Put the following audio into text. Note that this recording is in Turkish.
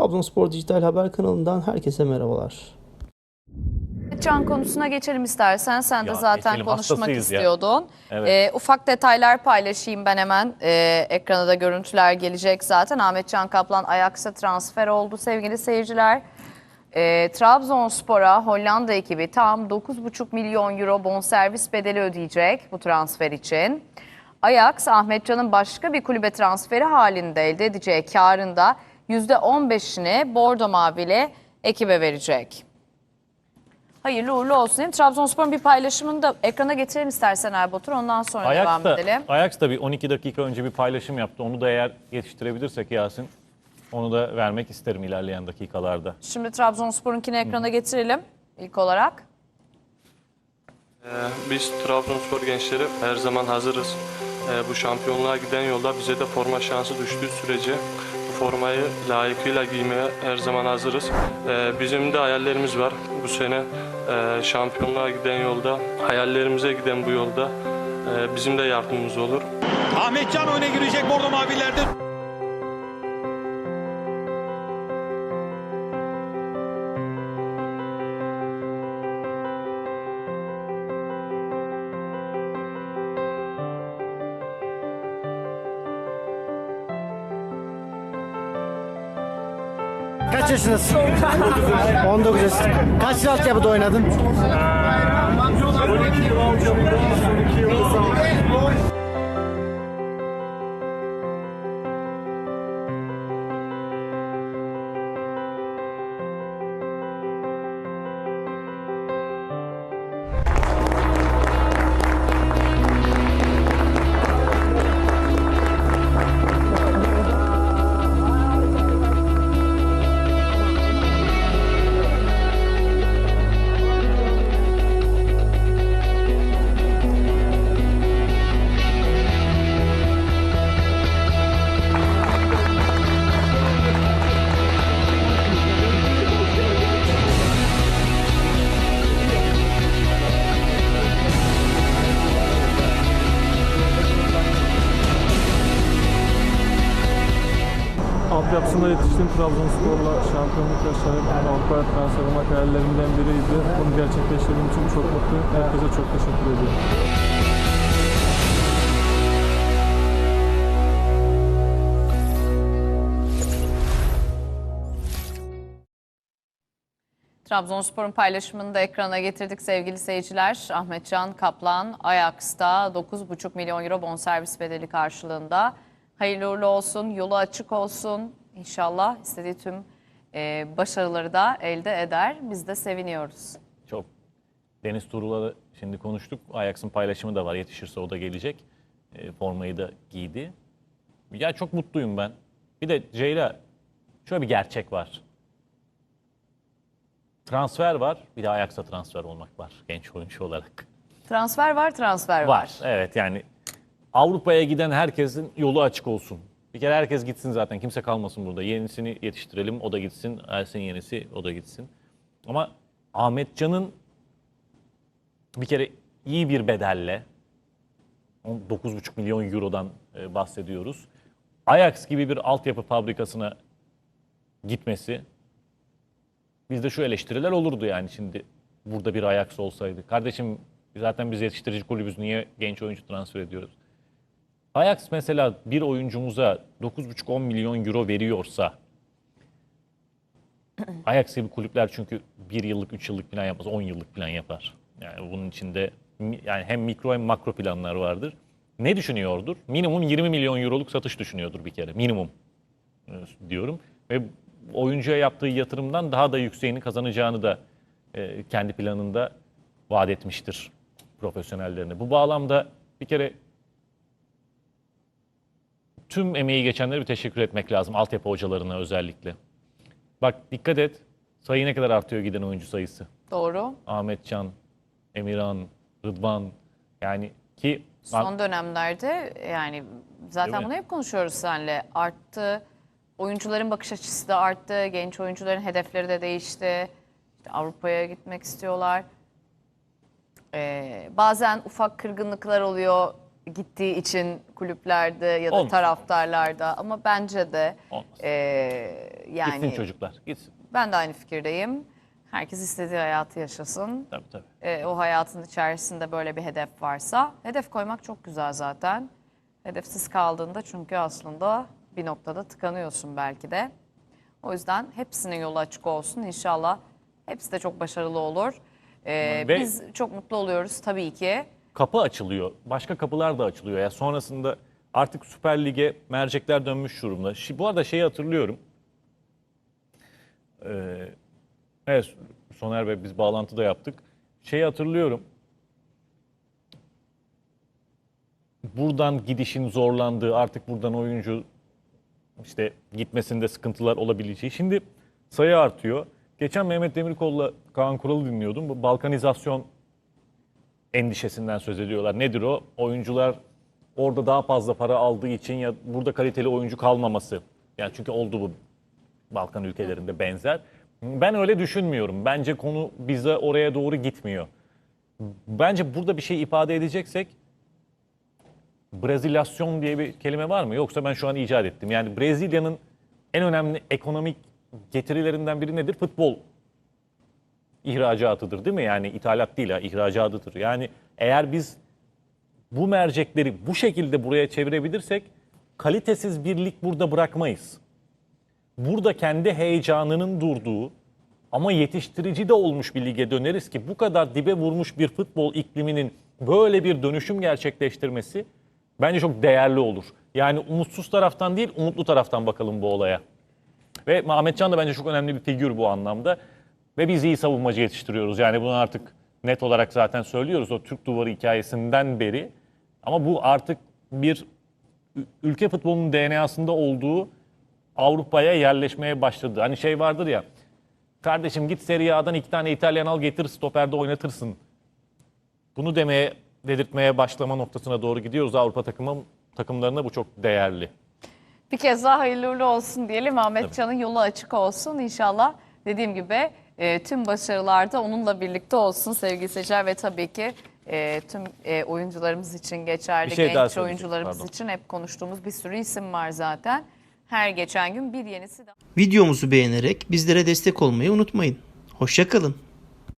Trabzonspor Dijital Haber kanalından herkese merhabalar. Can konusuna geçelim istersen. Sen de Ya zaten geçelim, konuşmak hastasıyız ya. istiyordun. Evet. Ee, ufak detaylar paylaşayım ben hemen. Ee, ekrana da görüntüler gelecek zaten. Ahmet Can Kaplan Ajax'a transfer oldu sevgili seyirciler. Ee, Trabzonspor'a Hollanda ekibi tam 9,5 milyon euro bonservis bedeli ödeyecek bu transfer için. Ajax, Ahmet Can'ın başka bir kulübe transferi halinde elde edeceği karında %15'ini Bordo Mavili ekibe verecek. Hayırlı uğurlu olsun. Hem Trabzonspor'un bir paylaşımını da ekrana getirelim istersen Erbatur. Ondan sonra Ajax devam da, edelim. Ajax da bir 12 dakika önce bir paylaşım yaptı. Onu da eğer yetiştirebilirsek Yasin, onu da vermek isterim ilerleyen dakikalarda. Şimdi Trabzonspor'unkini ekrana getirelim ilk olarak. Ee, Biz Trabzonspor gençleri her zaman hazırız. Ee, Bu şampiyonluğa giden yolda bize de forma şansı düştüğü sürece formayı layıkıyla giymeye her zaman hazırız. Ee, Bizim de hayallerimiz var. Bu sene e, şampiyonluğa giden yolda, hayallerimize giden bu yolda e, bizim de yardımımız olur. Ahmetcan öne girecek Bordo Mavilerde. Kaç yaşındasın? 19 yaşındasın. Kaç yıl altyapıda oynadın? Altyapısında yetiştiğim Trabzonspor'la şampiyonluk yaşayarak Avrupa'ya transfer olmak hayallerimden biriydi. Bunu gerçekleştirdiğim için çok mutluyum. Herkese çok teşekkür ediyorum. Trabzonspor'un paylaşımını da ekrana getirdik sevgili seyirciler. Ahmet Can Kaplan Ajax'ta 9,5 milyon euro bonservis bedeli karşılığında. Hayırlı uğurlu olsun, yolu açık olsun. İnşallah istediği tüm e, başarıları da elde eder. Biz de seviniyoruz. Çok. Deniz Turul'la şimdi konuştuk. Ajax'ın paylaşımı da var. Yetişirse o da gelecek. E, formayı da giydi. Ya çok mutluyum ben. Bir de Ceyla şöyle bir gerçek var. Transfer var. Bir de Ajax'a transfer olmak var genç oyuncu olarak. Transfer var, transfer var. Var. Evet yani Avrupa'ya giden herkesin yolu açık olsun. Bir kere herkes gitsin zaten. Kimse kalmasın burada. Yenisini yetiştirelim. O da gitsin. Ersin yenisi o da gitsin. Ama Ahmet Can'ın bir kere iyi bir bedelle 9,5 milyon eurodan e, bahsediyoruz. Ajax gibi bir altyapı fabrikasına gitmesi bizde şu eleştiriler olurdu yani şimdi burada bir Ajax olsaydı. Kardeşim zaten biz yetiştirici kulübüz niye genç oyuncu transfer ediyoruz? Ajax mesela bir oyuncumuza 9,5-10 milyon euro veriyorsa Ajax gibi kulüpler çünkü bir yıllık, üç yıllık plan yapmaz, 10 yıllık plan yapar. Yani bunun içinde yani hem mikro hem makro planlar vardır. Ne düşünüyordur? Minimum 20 milyon euroluk satış düşünüyordur bir kere. Minimum e, diyorum. Ve oyuncuya yaptığı yatırımdan daha da yükseğini kazanacağını da e, kendi planında vaat etmiştir profesyonellerine. Bu bağlamda bir kere tüm emeği geçenlere bir teşekkür etmek lazım. Altyapı hocalarına özellikle. Bak dikkat et. Sayı ne kadar artıyor giden oyuncu sayısı. Doğru. Ahmet Can, Emirhan, Rıdvan yani ki Son dönemlerde yani zaten bunu hep konuşuyoruz seninle. Arttı. Oyuncuların bakış açısı da arttı. Genç oyuncuların hedefleri de değişti. İşte Avrupa'ya gitmek istiyorlar. Ee, bazen ufak kırgınlıklar oluyor. Gittiği için kulüplerde ya da Olmasın. taraftarlarda ama bence de e, yani Gitsin çocuklar. Gitsin. ben de aynı fikirdeyim. Herkes istediği hayatı yaşasın. Tabii tabii. E, o hayatın içerisinde böyle bir hedef varsa hedef koymak çok güzel zaten. Hedefsiz kaldığında çünkü aslında bir noktada tıkanıyorsun belki de. O yüzden hepsinin yolu açık olsun inşallah. Hepsi de çok başarılı olur. E, Ve- biz çok mutlu oluyoruz tabii ki. Kapı açılıyor. Başka kapılar da açılıyor. Ya sonrasında artık Süper Lig'e mercekler dönmüş durumda. Şi- Bu arada şeyi hatırlıyorum. Ee, evet Soner Bey biz bağlantıda yaptık. Şeyi hatırlıyorum. Buradan gidişin zorlandığı artık buradan oyuncu işte gitmesinde sıkıntılar olabileceği. Şimdi sayı artıyor. Geçen Mehmet Demirkol'la Kaan Kural'ı dinliyordum. Bu balkanizasyon endişesinden söz ediyorlar. Nedir o? Oyuncular orada daha fazla para aldığı için ya burada kaliteli oyuncu kalmaması. Yani çünkü oldu bu Balkan ülkelerinde benzer. Ben öyle düşünmüyorum. Bence konu bize oraya doğru gitmiyor. Bence burada bir şey ifade edeceksek Brezilasyon diye bir kelime var mı? Yoksa ben şu an icat ettim. Yani Brezilya'nın en önemli ekonomik getirilerinden biri nedir? Futbol ihracatıdır değil mi? Yani ithalat değil ha, ihracatıdır. Yani eğer biz bu mercekleri bu şekilde buraya çevirebilirsek kalitesiz bir lig burada bırakmayız. Burada kendi heyecanının durduğu ama yetiştirici de olmuş bir lige döneriz ki bu kadar dibe vurmuş bir futbol ikliminin böyle bir dönüşüm gerçekleştirmesi bence çok değerli olur. Yani umutsuz taraftan değil, umutlu taraftan bakalım bu olaya. Ve Ahmet Can da bence çok önemli bir figür bu anlamda. Ve biz iyi savunmacı yetiştiriyoruz. Yani bunu artık net olarak zaten söylüyoruz o Türk duvarı hikayesinden beri. Ama bu artık bir ülke futbolunun DNA'sında olduğu Avrupa'ya yerleşmeye başladı. Hani şey vardır ya, kardeşim git Serie A'dan iki tane İtalyan al getir stoperde oynatırsın. Bunu demeye, dedirtmeye başlama noktasına doğru gidiyoruz Avrupa takımı, takımlarına bu çok değerli. Bir kez daha hayırlı uğurlu olsun diyelim. Ahmet Can'ın yolu açık olsun. İnşallah dediğim gibi e, tüm başarılarda onunla birlikte olsun sevgili seyirciler ve tabii ki e, tüm e, oyuncularımız için geçerli. Bir şey daha Genç oyuncularımız pardon. için hep konuştuğumuz bir sürü isim var zaten. Her geçen gün bir yenisi daha. Videomuzu beğenerek bizlere destek olmayı unutmayın. Hoşçakalın.